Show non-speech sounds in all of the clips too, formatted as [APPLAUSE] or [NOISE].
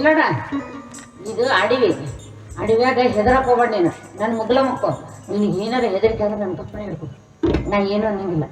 ಇಲ್ಲಡ ಇದು ಅಡವಿ. ಅಡವ್ಯಾಗ ಹೆದರಕ್ಕೆ ಹೋಗ್ಬೇಡ ನೀನು. ನನ್ನ ಮುಗ್ಲ ಮಕ್ಕಳು. ನಿನಗೆ ಏನಾರ ಹೆದರಿಕೆ ಆದ್ರೆ ನನ್ನ ತಪ್ಪನೇ ಹೇಳ್ಕೊ ನಾ ಏನೂ ಅನ್ನಂಗಿಲ್ಲ.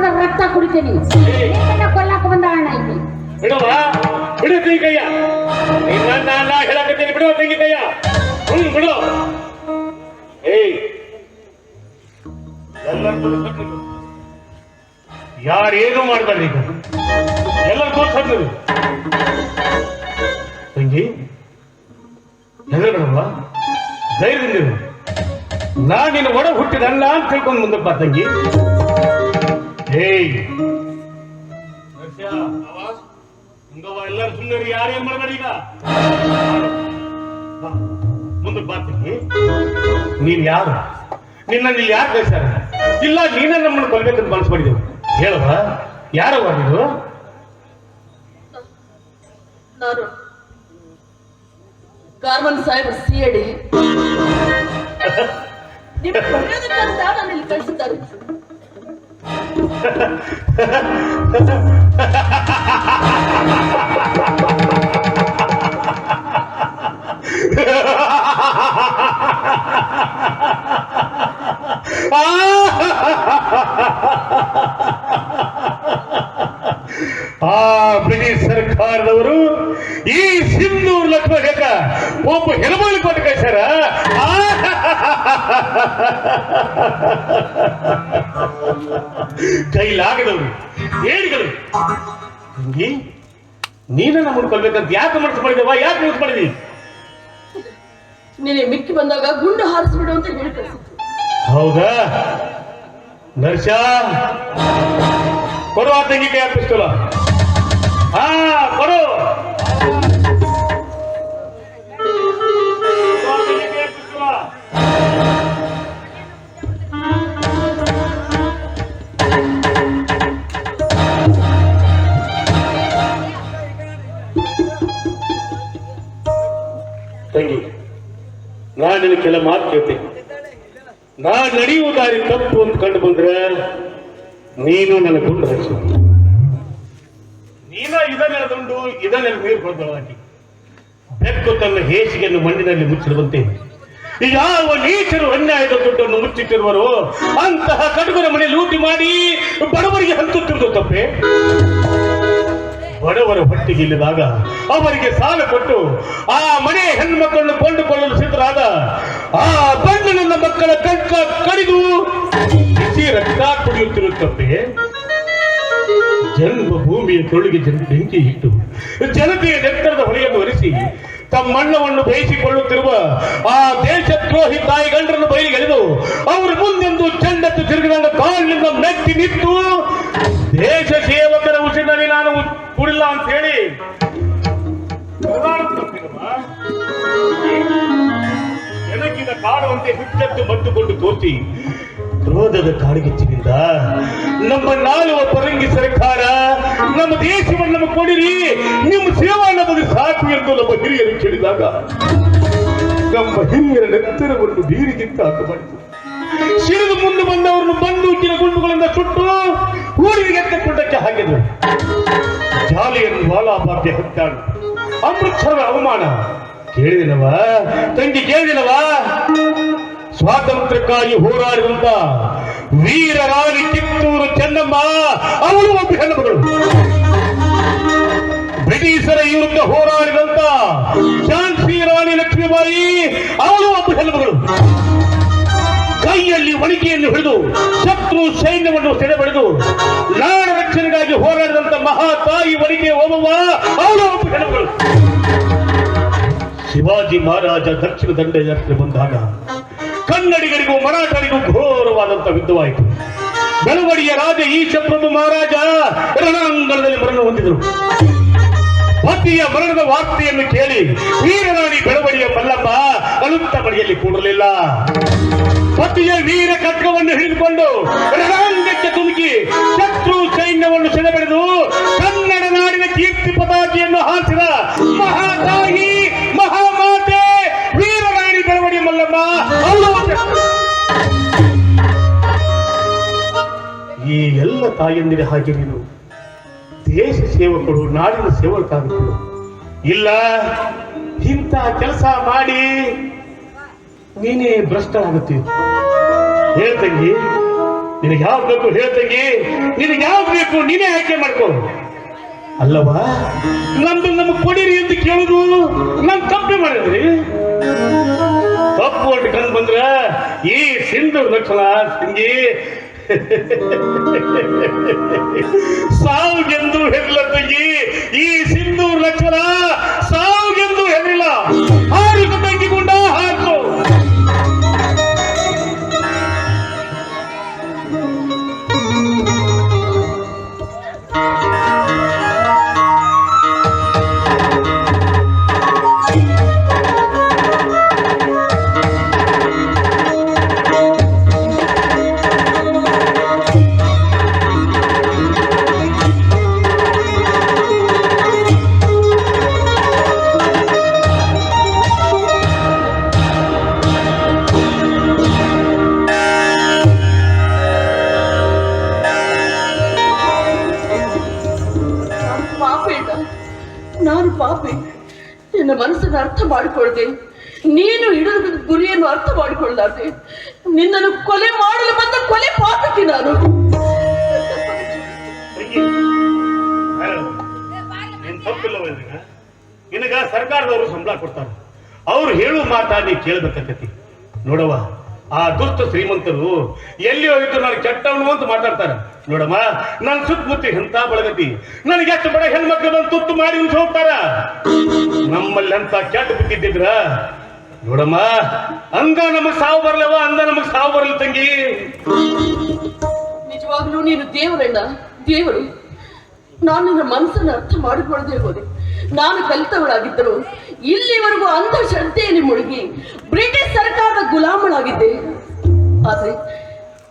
ಕುಡ್ದ ರಕ್ತ ಕುಡಿತೀನಿ. ಕೊಲ್ಲಾಕ ಬಂದ ಅಣ್ಣ ಇಲ್ಲಿ. ಬಿಡುವ? ಬಿಡು ತೆಂಗಿಕಯ್ಯ ಕೈಯ ನಿನ್ನ ನಾ ಹೇಳಕತ್ತೀನಿ. ಬಿಡು ತೆಂಗಿಕಯ್ಯ ಬಿಡು. ಏಯ್. ಎಲ್ಲರೂ ಯಾರೇನು ಮಾಡ್ಬಾರ್ದು ಈಗ. ಎಲ್ಲರೂ ತೋರ್ಸದ್ದು ತಂಗಿ ಹೆದರ್ಬೇಡಲ್ವಾ ಧೈರ್ಯದಿಂದಿರು ನಾ ನಿನ್ನ ಒಡ ಹುಟ್ಟಿದಲ್ಲ ಅಂತ ತಿಳ್ಕೊಂಡು ಮುಂದೆ ತಂಗಿ. ಏಯ್ ರಷ್ಯ, ಹಿಂಗವ್ವ ಎಲ್ಲರೂ ಸುಮ್ಮನೆ ಯಾರೇನ್ ಮಾಡ್ಬೇಡ ಈಗ? ಮುಂದಕ್ಕೆ ಬರ್ತೀನಿ. ನೀನ್ ಯಾರು? ನಿನ್ನ ಇಲ್ಲಿ ಯಾರು ಕಳ್ಸ್ಯಾರ ಇಲ್ಲ ನೀನೇ ನಮ್ಮನ್ನು ಕೊಲ್ಬೇಕಂತ ಮನಸ್ಸು ಮಾಡಿದೆವು ಹೇಳುವ ಯಾರವ್ವ ನೀನು? ನಾನು ಕಾರ್ಮನ್ ಸಾಹೇಬ್ ಸಿ ಅಡಿ [LAUGHS] ನಿಮ್ಮ ಒಳ್ಳೆಯದಕ್ಕಂತ ನಾನು ಇಲ್ಲಿ ಕಳಿಸಿದ್ದಾರೆ. ಆ ಬ್ರಿಟಿಷ್ ಸರ್ಕಾರದವರು ಈ ಸಿಂಧೂರ್ ಲಕ್ಷ್ಮಕ ಒಬ್ಬ ಹೆಲಬಾಳಿ ಕೊಟ್ಟು ಕಳ್ಸ್ಯಾರ ಆ! ಕೈಲಾಗದವರು ಏಡಿಗಳು ತಂಗಿ ನೀನ ನಮ್ಮನ್ನು ಕೊಲ್ಬೇಕಂತ ಯಾಕೆ ಮನಸ್ಸು ಮಾಡಿದವ ಯಾಕೆ ಮನಸ್ಸು ಮಾಡಿದಿ? ನೀನೆ ಮಿಕ್ಕಿ ಬಂದಾಗ ಗುಂಡು ಹಾರಿಸ್ಬಿಡು ಅಂತ ಹೇಳಿ ಕಳಿಸಿದ್ರು ಹೌದಾ? ನರ್ಷ ಕೊಡು ಆ ತಂಗಿ ಕೈ ಹಾಕಿಸ್ತಲ್ಲ ಹಾ ಕೊಡು. ಕೆಲ ಮಾತು ಕೇಳ್ತೀನಿ. ನಾ ನಡೆಯುವ ದಾರಿ ತಪ್ಪು ಅಂತ ಕಂಡು ಬಂದ್ರೆ ನೀನು ನನ್ನ ಗುಂಡು ಹಚ್ಚು. ನೀನ ಇದನ್ನೆರದುಂಡು ಇದನ್ನೆಲ್ಲ ನೀರು ಕೊಡ್ದಳಾಗಿ ಬೆಕ್ಕು ತನ್ನ ಹೇಸಿಗೆಯನ್ನು ಮಣ್ಣಿನಲ್ಲಿ ಮುಚ್ಚಿರುವಂತೆ. ಯಾವ ನೀಚರು ಅನ್ಯಾಯದ ದುಡ್ಡನ್ನು ಮುಚ್ಚಿಟ್ಟಿರುವರು, ಅಂತಹ ಕಡುಗರ ಮನೆ ಲೂಟಿ ಮಾಡಿ ಬಡವರಿಗೆ ಹಂಚುತ್ತಿರುವುದು ತಪ್ಪೆ? ಬಡವರ ಹೊಟ್ಟಿಗೆ ಇಲ್ಲದಾಗ ಅವರಿಗೆ ಸಾಲ ಕೊಟ್ಟು ಆ ಮನೆ ಹೆಣ್ಮಕ್ಕಳನ್ನು ಕೊಂಡುಕೊಳ್ಳಲು ಸಿದ್ಧರಾದ ಆ ಬಣ್ಣ ನನ್ನ ಮಕ್ಕಳ ಕಕ್ಕ ಕಡಿದು ಬಿಸಿ ರಕ್ತ ಕುಡಿಯುತ್ತಿರುತ್ತಪ್ಪೆ ಜನ್ಮ ಭೂಮಿಯ ತೊಳಿಗೆ ಬೆಂಕಿ ಇಟ್ಟು ಜನತೆಯ ನೆತ್ತರದ ಹೊಳೆಯನ್ನು ಒರೆಸಿ ತಮ್ಮಣ್ಣವನ್ನು ಬೇಯಿಸಿಕೊಳ್ಳುತ್ತಿರುವ ಆ ದೇಶದ್ರೋಹಿ ತಾಯಿ ಗಂಡರನ್ನು ಬಯಲಿಗೆ ಎಳೆದು ಅವರು ಮುಂದೆಂದು ಚಂಡತ್ತು ತಿರುಗಿದ ಕಾಲಿನಿಂದ ಮೆಟ್ಟಿ ನಿಂತು ದೇಶ ಸೇವಕರ ಉಸಿರಿನಲ್ಲಿ ನಾನು ಕುಡಿಲ್ಲ ಅಂತ ಹೇಳಿ ಬೆಳಕಿನ ಕಾಡುವಂತೆ ಹುಚ್ಚತ್ತು ಬಂದುಕೊಂಡು ತೋರಿಸಿ ಕ್ರೋಧದ ಕಾಡುಗಿಚ್ಚಿನಿಂದ ನಮ್ಮ ನಾಳುವ ಪರಂಗಿ ಸರ್ಕಾರ, ನಮ್ಮ ಕೊಡಿರಿ, ನಿಮ್ಮ ಸೇವಾ ನಮಗೆ ಸಾಕು ಎಂದು ನಮ್ಮ ಹಿರಿಯರು ಕೇಳಿದಾಗ ನಮ್ಮ ಹಿರಿಯರ ನೆತ್ತರವನ್ನು ಬೀರಿಗಿಂತ ಹಾಕಬಾರದು. ಶಿರದ ಮುಂದೆ ಬಂದವರನ್ನು ಬಂದು ಗುಂಡುಗಳಿಂದ ಸುಟ್ಟು ಊರಿಗೆ ಎತ್ತಕೊಂಡಕ್ಕೆ ಹಾಕಿದರು ಜಾಲಿಯನ್ನು ಬಾಲಾಭಾಗ್ಯ ಹತ್ತಾಳು ಅಮೃತ್ಸರದ ಅವಮಾನ ಕೇಳಿದಿನವ ತಂಗಿ ಕೇಳಿದಿನವ ಸ್ವಾತಂತ್ರ್ಯಕ್ಕಾಗಿ ಹೋರಾಡಿದಂತ ವೀರರಾಣಿ ಕಿತ್ತೂರು ಚೆನ್ನಮ್ಮ ಅವಳು ಒಬ್ಬ ಹೆಣ್ಣುಮಗಳು ಬ್ರಿಟಿಷರ ವಿರುದ್ಧ ಹೋರಾಡಿದಂತ ಝಾನ್ಸಿ ರಾಣಿ ಲಕ್ಷ್ಮೀಬಾಯಿ ಅವಳು ಒಬ್ಬ ಹೆಣ್ಣುಮಗಳು ಕೈಯಲ್ಲಿ ಒಣಗಿಯನ್ನು ಹಿಡಿದು ಶತ್ರು ಸೈನ್ಯವನ್ನು ಸೆಳೆಬಡಿದು ನಾಡ ರಕ್ಷಣೆಗಾಗಿ ಹೋರಾಡಿದಂತ ಮಹಾ ತಾಯಿ ಒಣಗೆ ಓಮವ್ವ ಒಬ್ಬ ಶಿವಾಜಿ ಮಹಾರಾಜ ದಕ್ಷಿಣ ದಂಡೆ ಯಾತ್ರೆ ಬಂದಾಗ ಕನ್ನಡಿಗರಿಗೂ ಮರಾಠರಿಗೂ ಘೋರವಾದಂತ ಯುದ್ಧವಾಯಿತು. ಬೆಳವಡಿಯ ರಾಜ ಈಶಪ್ರಭು ಮಹಾರಾಜ ರಣಾಂಗಣದಲ್ಲಿ ಮರಣ ಹೊಂದಿದರು. ಪತಿಯ ಮರಣದ ವಾರ್ತೆಯನ್ನು ಕೇಳಿ ವೀರರಾಣಿ ಬೆಳವಡಿಯ ಮಲ್ಲಮ್ಮ ಅಳುತ್ತ ಬಳಿಯಲ್ಲಿ ಕೂಡಲಿಲ್ಲ. ಪತಿಯ ವೀರ ಖಡ್ಗವನ್ನು ಹಿಡಿದುಕೊಂಡು ರಣಾಂಗಕ್ಕೆ ತುಮುಕಿ ಶತ್ರು ಸೈನ್ಯವನ್ನು ಸೆಳೆಬೆಳೆದು ಕನ್ನಡ ನಾಡಿನ ಕೀರ್ತಿ ಪತಾಕಿಯನ್ನು ಹಾರಿಸಿದ ಮಹಾತಾಯಿ, ಮಹಾಮಾತೆ, ವೀರರಾಣಿ ಬೆಳವಡಿ ಮಲ್ಲಮ್ಮ. ಈ ಎಲ್ಲ ತಾಯಂದಿರ ಹಾಗೆ ನೀನು ದೇಶ ಸೇವಕರು ನಾಡಿನ ಸೇವಕರು ಇಲ್ಲ, ಇಂಥ ಕೆಲಸ ಮಾಡಿ ನೀನೇ ಭ್ರಷ್ಟರಾಗುತ್ತೀವಿ ಹೇಳ್ತಂಗಿ ನಿನಗೆ ಯಾವ್ದು ಬೇಕು ಹೇಳ್ತಂಗಿ ನಿನಗೆ ಯಾವ್ದು ಬೇಕು ನೀನೇ ಆಯ್ಕೆ ಮಾಡ್ಕೋ. ಅಲ್ಲವಾ ನಮ್ದು ನಮಗ್ ಕೊಡಿರಿ ಅಂತ ಕೇಳುದು ನಮ್ ತಪ್ಪೆ ಮಾಡಿದ್ರಿ. ತಪ್ಪು ಅಂತ ಕಂಡು ಬಂದ್ರ ಈ ಸಿಂಧು ಲಕ್ಷಣ ತಂಗಿ ಸಾವುಗೆಂದು ಹೆದಲ ತಂಗಿ ಈ ಸಿಂಧು ಲಕ್ಷಣ ಸಾವುಗೆಂದು ಹೆದರಿಲ್ಲ. ನಾನು ಪಾಪಿ. ನಿನ್ನ ಮನಸ್ಸನ್ನು ಅರ್ಥ ಮಾಡಿಕೊಳ್ಳದೆ, ನೀನು ಹಿಡಿದ ಗುರಿಯನ್ನು ಅರ್ಥ ಮಾಡಿಕೊಳ್ಳಾರ್ದೆ ನಿನ್ನನ್ನು ಕೊಲೆ ಮಾಡಲು ಬಂದ ಕೊಲೆ ಪಾಪಕ್ಕೆ ನಾನು. ನಿನಗ ಸರ್ಕಾರದವರು ಸಂಬಳ ಕೊಡ್ತಾರೆ. ಅವ್ರು ಹೇಳುವ ಮಾತಾ ನೀ ನೋಡವ್ವ ಆ ದುಷ್ಟ ಶ್ರೀಮಂತರು ಎಲ್ಲಿ ಹೋಗಿದ್ದು ನಾನು ಕೆಟ್ಟವನು ಅಂತ ಮಾತಾಡ್ತಾರೆ. ನೋಡಮ್ಮ ನನ್ನ ಸುತ್ತಮುತ್ತ ಎಂತ ಬಳಗತಿ? ನನಗೆ ಎಷ್ಟು ಬಡ ಹೆಣ್ಮಕ್ಳು ಬಂದು ತುತ್ತು ಮಾಡಿ ಉಂಟು ಹೋಗ್ತಾರ? ನಮ್ಮಲ್ಲಿ ಅಂತ ಕೆಟ್ಟ ಬಿದ್ದಿದ್ರ ನೋಡಮ್ಮ, ಅಂಗ ನಮಗ್ ಸಾವು ಬರ್ಲವ, ಅಂಗ ನಮಗ್ ಸಾವು ಬರ್ಲ ತಂಗಿ. ನಿಜವಾಗ್ಲೂ ನೀನು ದೇವರಣ್ಣ ದೇವರು, ನಾನು ನಿನ್ನ ಮನಸ್ಸನ್ನು ಅರ್ಥ ಮಾಡಿಕೊಳ್ಳದೆ ಹೋದೆ. ನಾನು ಕಲಿತವಳಾಗಿದ್ದರು ಇಲ್ಲಿವರೆಗೂ ಅಂಧಶ್ರದ್ಧೆಯಲ್ಲಿ ಮುಳುಗಿ ಬ್ರಿಟಿಷ್ ಸರ್ಕಾರದ ಗುಲಾಮಳಾಗಿದ್ದೆ ಆದ್ರೆ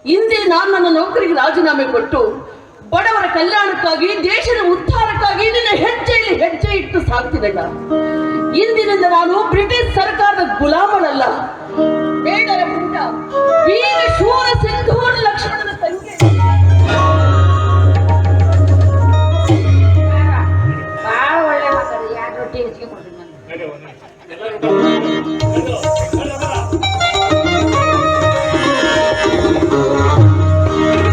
ಹಿಂದೆ ನಾನು ನನ್ನ ನೌಕರಿಗೆ ರಾಜೀನಾಮೆ ಕೊಟ್ಟು ಬಡವರ ಕಲ್ಯಾಣಕ್ಕಾಗಿ, ದೇಶದ ಉದ್ಧಾರಕ್ಕಾಗಿ ನಿನ್ನ ಹೆಜ್ಜೆಯಲ್ಲಿ ಹೆಜ್ಜೆ ಇಟ್ಟು ಸಾಕ್ತಿದ್ದಣ್ಣ ಇಂದಿನಿಂದ ನಾನು ಬ್ರಿಟಿಷ್ ಸರ್ಕಾರದ ಗುಲಾಮಳಲ್ಲ ಬೇಡರ ಪುಟ್ಟ ವೀರ ಶೂರ